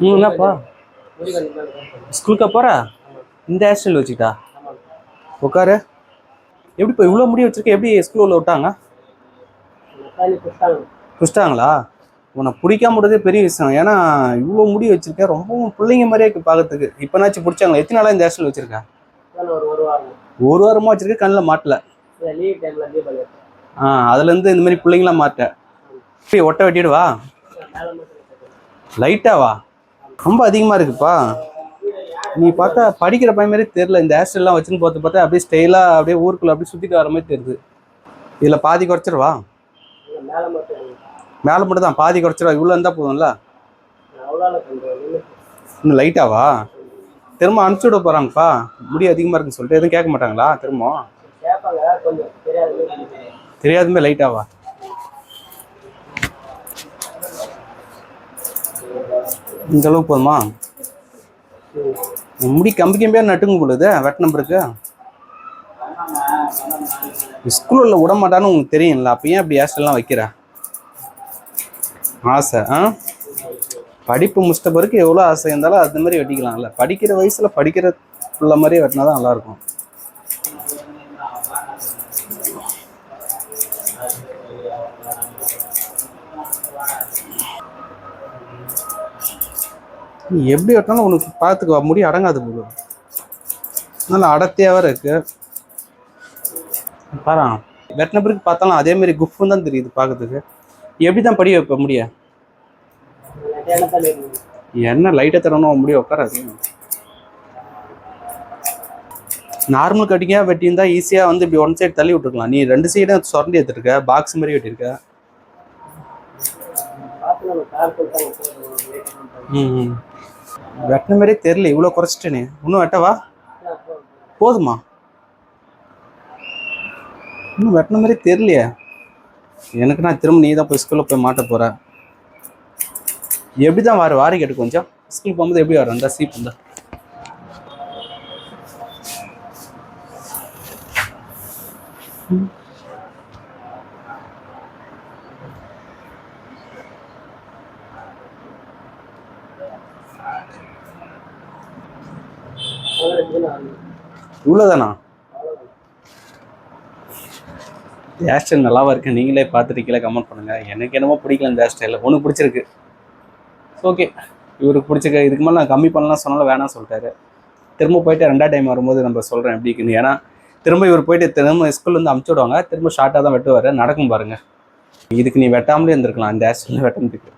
நீ என்னப்பா ஸ்கூலுக்கா போற? இந்த ஹேர் வச்சுக்கிட்டா? உட்காரு. எப்படிப்பா இவ்வளோ முடி வச்சிருக்க? எப்படி ஸ்கூலில் விட்டாங்க? குடிச்சிட்டாங்களா உன்னை பிடிக்காம விடுறதே பெரிய விஷயம். ஏன்னா இவ்வளோ முடி வச்சிருக்க. ரொம்பவும் பிள்ளைங்க மாதிரியே இருக்கு பார்க்கறதுக்கு இப்போனாச்சும் பிடிச்சாங்களா? எத்தனை நாளாக இந்த ஹேர் வச்சிருக்கேன் ஒரு வாரமாக வச்சிருக்க கண்ணில் மாட்டல. ஆ அதுலேருந்து இந்த மாதிரி பிள்ளைங்களாம் மாட்டேன் ஒட்டை ஒட்ட வெட்டிடுவா லைட்டாவா ரொம்ப அதிகமாக இருக்குப்பா. நீ பார்த்தா படிக்கிற பையன் மாதிரி தெரில இந்த ஹேர் ஸ்டைல்லாம் வச்சுன்னு பார்த்து பார்த்தா அப்படியே ஸ்டைலாக அப்படியே ஊருக்குள்ள அப்படியே சுற்றிட்டு வர மாதிரி தெரியுது. இதில் பாதி குறைச்சிருவா மேலே மட்டும் தான். பாதி குறைச்சிருவா இவ்வளோ இருந்தால் போதும்ல. இன்னும் லைட்டாவா திரும்ப அனுப்பிச்சி விட போகிறாங்கப்பா முடி அதிகமாக இருக்குன்னு சொல்லிட்டு எதுவும் கேட்க மாட்டாங்களா? திரும்ப தெரியாதுமே லைட்டாவா இந்த அளவுக்கு போதுமா? முடி கம்பி கம்பியாக நட்டுங்க பொழுது வெட்ட நம்பருக்கு. ஸ்கூலில் விட மாட்டான்னு உங்களுக்கு தெரியும்ல அப்போ ஏன் அப்படி ஹேர்ஸ்டைல்லாம் வைக்கிற? ஆசை ஆ? படிப்பு முடிச்சிட்ட பிறகு எவ்வளோ ஆசை இருந்தாலும் அது மாதிரி வெட்டிக்கலாம்ல. படிக்கிற வயசில் படிக்கிற பிள்ளை மாதிரியே வெட்டினா தான் நல்லாயிருக்கும். நீ எப்படி வெட்டினாலும் உனக்கு பார்த்துக்கோ முடி அடங்காது போது நல்லா அடர்த்தியாக வேற இருக்கு. பாரு. வெட்டின பிறகு பார்த்தாலும் அதே மாதிரி குஃப்னு தான் தெரியுது பார்க்கறதுக்கு. எப்படி தான் படி வைப்ப முடிய? இருக்குது. என்ன லைட்டை தரணும் முடிய உட்காராது. நார்மல் கட்டிங்காக வெட்டியிருந்தா ஈஸியாக வந்து இப்படி ஒன் சைடு தள்ளி விட்டுருக்கலாம். நீ ரெண்டு சைடும் சுரண்டி எடுத்துருக்க பாக்ஸ் மாதிரி வெட்டியிருக்க. ம் ம். வெட்டின மாதிரியே தெரில இவ்வளோ குறைச்சிட்டேனே. இன்னும் வெட்டவா போதுமா? இன்னும் வெட்டின மாதிரி தெரியலையே. எனக்கு நான் திரும்ப நீ தான் போய் ஸ்கூலில் போய் மாட்ட போற. எப்படி தான் வாரு வாரி கேட்டு கொஞ்சம். ஸ்கூல் போகும்போது எப்படி வரும் இந்த சீப் இருந்தா இவ்வளோதானா ஹேர் ஸ்டைல் நல்லாவா இருக்கு? நீங்களே பார்த்துட்டு கீழே கமெண்ட் பண்ணுங்க. எனக்கு என்னமோ பிடிக்கல இந்த ஹேர் ஸ்டைலில் ஒன்று பிடிச்சிருக்கு. ஓகே இவருக்கு பிடிச்சிருக்க. இதுக்கு மேலே நான் கம்மி பண்ணலாம் சொன்னாலும் வேணாம் சொல்லிட்டாரு. திரும்ப போயிட்டு ரெண்டாவது டைம் வரும்போது நம்ம சொல்கிறேன் எப்படி இருக்குன்னு. ஏன்னா திரும்ப இவர் போயிட்டு திரும்ப ஸ்கூல்ல அமுச்சு விடுவாங்க. திரும்ப ஷார்ட்டாக தான் வெட்டுவார். நடக்கும் பாருங்கள் இதுக்கு நீ வெட்டாமலே இருந்திருக்கலாம். இந்த ஹேர் ஸ்டைலில் வெட்டினதுக்கு.